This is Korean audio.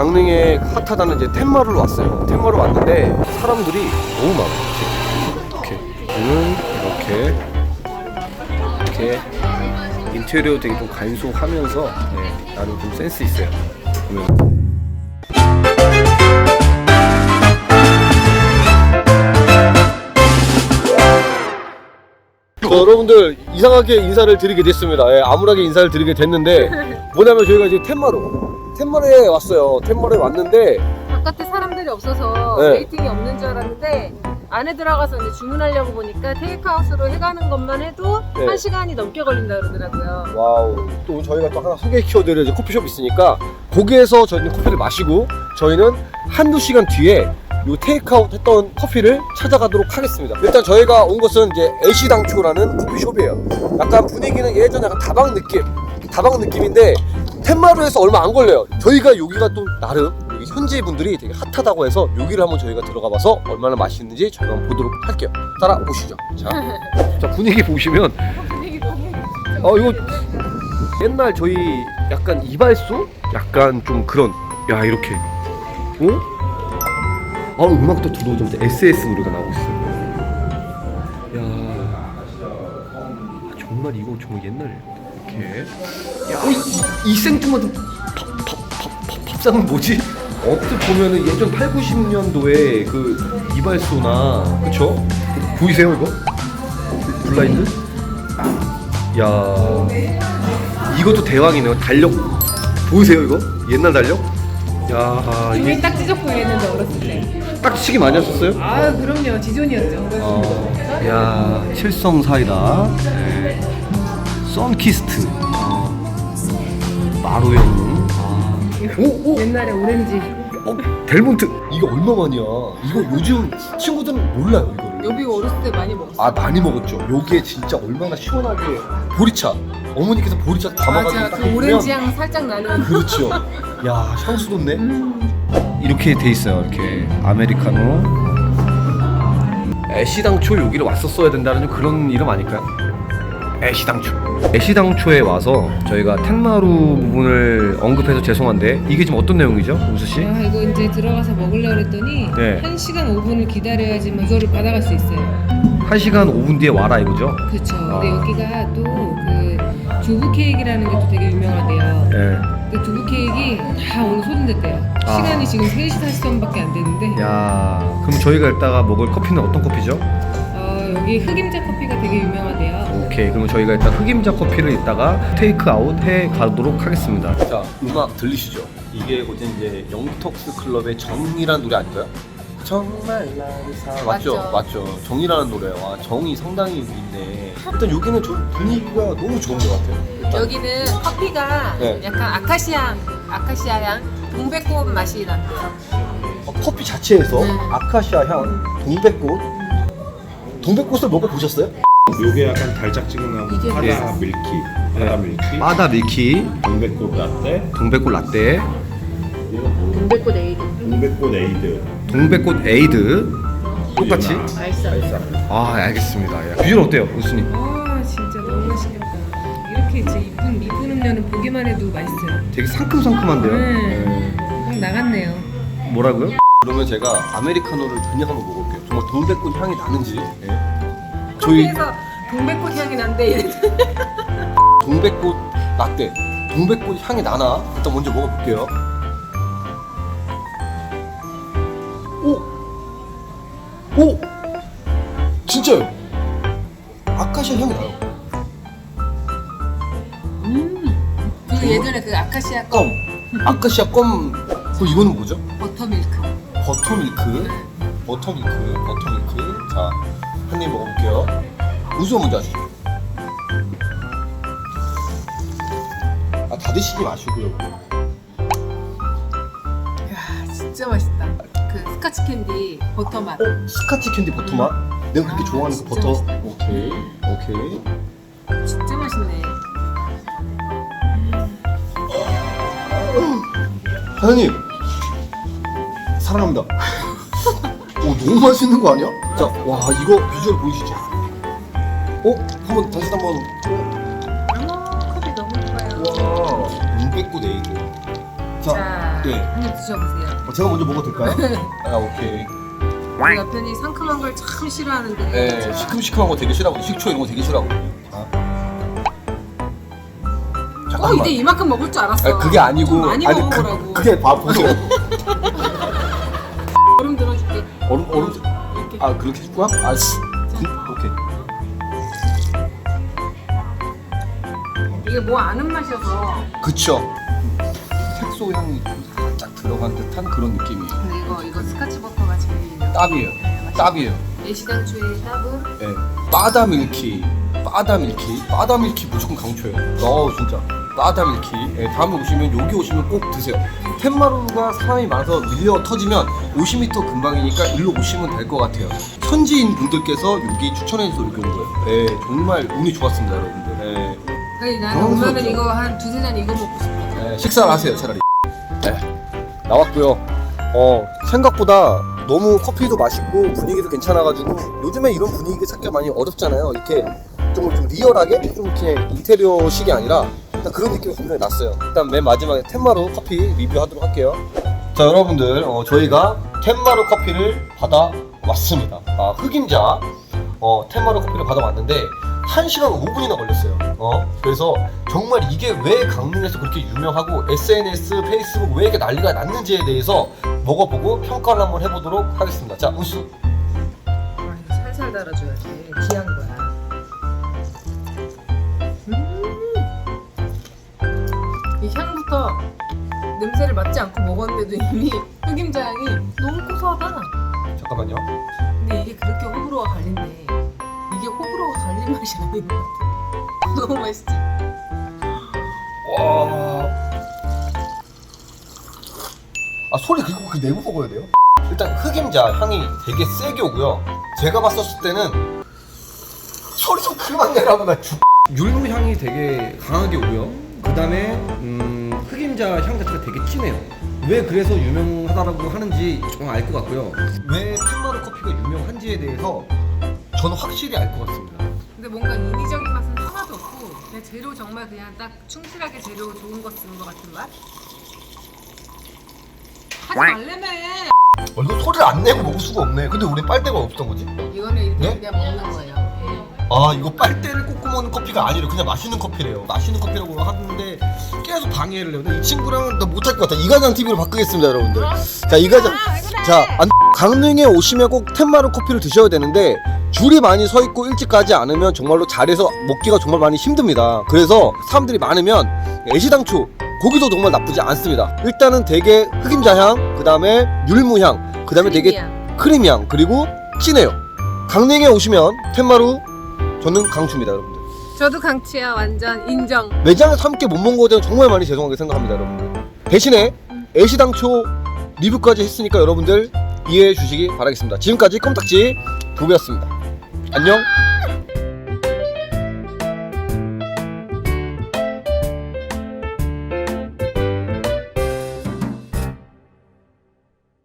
강릉에 핫하다는 이제 텐마를 왔어요. 텐마를 왔는데 사람들이 너무 많아요. 이렇게 문은 이렇게 이렇게 인테리어 되게 좀 간소하면서 네, 나름 좀 센스 있어요. 보면. 자, 여러분들 이상하게 인사를 드리게 됐습니다. 예, 암울하게 인사를 드리게 됐는데 뭐냐면 저희가 이제 텐마로 텐마루에 왔어요. 텐마루에 왔는데 바깥에 사람들이 없어서 네. 웨이팅이 없는 줄 알았는데 안에 들어가서 이제 주문하려고 보니까 테이크아웃으로 해가는 것만 해도 네. 한 시간이 넘게 걸린다 그러더라고요. 와우 또 저희가 또 하나 소개시켜드릴 이제 커피숍 있으니까 거기에서 저희는 커피를 마시고 저희는 한두 시간 뒤에 요 테이크아웃 했던 커피를 찾아가도록 하겠습니다. 일단 저희가 온 곳은 이제 애시당초라는 커피숍이에요. 약간 분위기는 예전 약간 다방 느낌, 다방 느낌인데 텐마루에서 얼마 안 걸려요. 저희가 여기가 또 나름 여기 현지 분들이 되게 핫하다고 해서 여기를 한번 저희가 들어가봐서 얼마나 맛있는지 저희가 한번 보도록 할게요. 따라 오시죠. 자, 자 분위기 보시면 어 이거 옛날 저희 약간 이발소? 약간 좀 그런 야 이렇게 어? 아 음악도 들어오자마자 SS 노래가 나오고 있어 야 아, 정말 이거 정말 옛날 이렇게 야이 이 생뚱맞은 팝팝팝팝 팝상은 뭐지? 어떻게 보면은 예전 8, 90년도에 그 이발소나 그쵸? 보이세요 이거? 블라인드? 야 이것도 대왕이네요 달력 보이세요 이거 옛날 달력 야 이게 이게 딱 찢었고 이랬는데 어렸을 때. 딱지치기 많이 하셨어요? 아 그럼요 지존이었죠. 어, 야 칠성 사이다 네. 썬키스트 어, 마루형 아. 오, 오, 옛날에 오렌지. 어, 델몬트 이거 얼마만이야 이거 요즘 친구들은 몰라요 이거를 여비 어렸을 때 많이 먹었어. 아 많이 먹었죠 요게 진짜 얼마나 시원하게 보리차 어머니께서 보리차 담아가지고 맞아 딱 그 오렌지 향 살짝 나는. 그렇죠. 야 향수 돋네. 음. 이렇게 돼 있어요. 이렇게 아메리카노. 애시당초 여기를 왔었어야 된다는 그런 이름 아닐까요? 애시당초. 애시당초에 와서 저희가 텐마루 부분을 언급해서 죄송한데 이게 지금 어떤 내용이죠, 우수 씨? 아 이거 이제 들어가서 먹으려고 그랬더니 네. 1시간 5분을 기다려야지만 이거를 받아갈 수 있어요. 1시간 5분 뒤에 와라 이거죠? 그렇죠. 아. 근데 여기가 또그 두부 케이크라는 게 또 되게 유명하대요. 네. 그 두부 케이크 다 오늘 소진됐대요. 아. 시간이 지금 3시 40분밖에 안 되는데 야, 그럼 저희가 이따가 먹을 커피는 어떤 커피죠? 어, 여기 흑임자 커피가 되게 유명하대요. 오케이 그러면 저희가 일단 흑임자 커피를 이따가 테이크아웃 해 가도록 하겠습니다 자 음악 들리시죠? 이게 어제 이제 영턱스 클럽의 정이라는 노래 아닌가요? 정말 나를 사 맞죠? 맞죠. 맞죠 정이라는 노래 와 정이 상당히 있네 일단 여기는 좀 분위기가 너무 좋은 것 같아요 일단. 여기는 커피가 네. 약간 아카시아 아카시아 향 동백꽃 맛이 난대요. 어, 커피 자체에서 네. 아카시아 향 동백꽃 동백꽃을 먹어보셨어요? 요게 약간 달짝지근하고 이게 바다 네. 밀키, 바다 밀키, 바다 밀키 동백꽃 라떼, 동백꽃 라떼 동백꽃 에이드. 동백꽃 에이드. 동백꽃 에이드 똑같이 맛있어. 아 알겠습니다 야, 비주얼 어때요 우수님? 아 진짜 너무 맛있겠다. 이렇게 이제 이쁜 이쁜 음료는 보기만 해도 맛있어요. 되게 상큼상큼한데요? 네. 확 나갔네요. 뭐라고요? 그러면 제가 아메리카노를 전혀 한번 먹어볼게요. 정말 동백꽃 향이 나는지. 예. 저희 커피에서 동백꽃 향이 난대 이랬는데 동백꽃 라떼. 동백꽃 향이 나나? 일단 먼저 먹어볼게요. 오! 오! 진짜요? 아카시아 향이 나요. 그 예전에 그 아카시아 껌 껌. 아카시아 껌. 그 이거는 뭐죠? 버터밀크. 버터밀크. 버터밀크. 버터밀크. 자, 한 입 먹어볼게요. 우수 먼저 하시죠. 아, 다 드시지 마시고요. 야 진짜 맛있다. 그 스카치 캔디 버터 맛. 어? 스카치 캔디 버터 맛? 내가 그렇게 좋아하는 그 진짜 버터? 맛있다. 오케이. 오케이. 진짜 맛있네. 사장님! 사랑합니다. 오, 너무 맛있는 거 아니야? 자, 와, 이거 비주얼 보이시죠? 어? 한번 다시 한 번. 어머 컵이 너무 예뻐요. 와, 눈백꽃 에이드. 자, 자, 네. 한입 드셔보세요. 어, 제가 먼저 먹어도 될까요? 아 오케이. 우리 남편이 상큼한 걸 참 싫어하는데. 네, 자, 시큼시큼한 거 되게 싫어하고 식초 이런 거 되게 싫어하거든요. 자. 어, 잠깐만. 이제 이만큼 먹을 줄 알았어. 아니, 그게 아니고 좀 많이 아니 먹어보라고. 그, 그게 바보. 얼음 들어줄게. 얼음 얼음 이렇게. 아 그렇게 해줄 거야? 아 씨. 오케이. 이게 뭐 아는 맛이어서. 그쵸. 색소 향이 좀 살짝 들어간 듯한 그런 느낌이에요. 근데 이거 이거 스카치 버터가 제일 따비예요. 따비예요. 애시당초의 따블. 예. 바다 밀키. 바다 밀키. 바다 밀키 무조건 강추해요. 어 진짜. 바다 밀키. 예, 다음에 오시면 여기 오시면 꼭 드세요. 텐마루가 사람이 많아서 밀려 터지면 50m 근방이니까 일로 오시면 될 것 같아요. 현지인 분들께서 여기 추천해서 여기 온 거예요. 예, 정말 운이 좋았습니다, 여러분들. 예. 아니 나는 오면은 부럽죠. 이거 한 두세 잔 이거 먹고 싶어. 네, 식사를 하세요 차라리 네, 나왔고요 어 생각보다 너무 커피도 맛있고 분위기도 괜찮아가지고 요즘에 이런 분위기 찾기 가 많이 어렵잖아요 이렇게 좀, 좀 리얼하게 좀 이렇게 인테리어식이 아니라 일단 그런 느낌이 굉장히 났어요 일단 맨 마지막에 텐마루 커피 리뷰하도록 할게요 자 여러분들 어, 저희가 텐마루 커피를 받아 왔습니다 아 흑임자 어, 텐마루 커피를 받아 왔는데 1시간 5분이나 걸렸어요. 어? 그래서 정말 이게 왜 강릉에서 그렇게 유명하고 SNS, 페이스북 왜 이렇게 난리가 났는지에 대해서 먹어보고 평가를 한번 해보도록 하겠습니다. 자, 우수. 아, 이거 살살 달아줘야지. 귀한 거야. 냄새를 맡지 않고 먹었는데도 이미 흑임자 향이 너무 고소하다. 잠깐만요. 근데 이게 그렇게 호불호가 갈린데 이게 호불호가 갈린 맛이 아닌 것 같아. 너무 맛있지? 와. 아, 소리 그거 그 내고 먹어야 돼요? 일단 흑임자 향이 되게 세게 오고요. 제가 봤었을 때는 소리 좀 그만 내라고 나 죽. 율무 향이 되게 강하게 오고요. 그 다음에 음, 흑임자 향 자체가 되게 진해요. 왜 그래서 유명하다라고 하는지 좀알것 같고요. 왜 텐마루 커피가 유명한지에 대해서 저는 확실히 알 것 같습니다. 근데 뭔가 인위적인 맛은 하나도 없고 그냥 재료 정말 그냥 딱 충실하게 재료 좋은 거쓴것 같은 맛? 하지 말래매! 어, 이거 소리를 안 내고 먹을 수가 없네. 근데 우리 빨대가 없던 거지? 이거는 이렇게 네? 그냥 먹는 거예요. 아 이거 빨대를 꽂고 먹는 커피가 아니라 그냥 마시는 커피래요. 마시는 커피라고 하는데 계속 방해를 해요. 근데 이 친구랑은 나 못할 것 같아 이가장 TV로 바꾸겠습니다 여러분들. 자 이가장 자 안- 강릉에 오시면 꼭 텐마루 커피를 드셔야 되는데 줄이 많이 서 있고 일찍 가지 않으면 정말로 자리에서 먹기가 정말 많이 힘듭니다. 그래서 사람들이 많으면 애시당초 고기도 정말 나쁘지 않습니다. 일단은 되게 흑임자 향그 다음에 율무향 그 다음에 되게. 크리미향. 그리고 진해요. 강릉에 오시면 텐마루 저는 강추입니다 여러분들. 저도 강추야 완전 인정. 매장에서 함께 못 먹은 거에 대한 정말 많이 죄송하게 생각합니다 여러분들. 대신에 애시당초 리뷰까지 했으니까 여러분들 이해해 주시기 바라겠습니다. 지금까지 껌딱지 부부였습니다. 안녕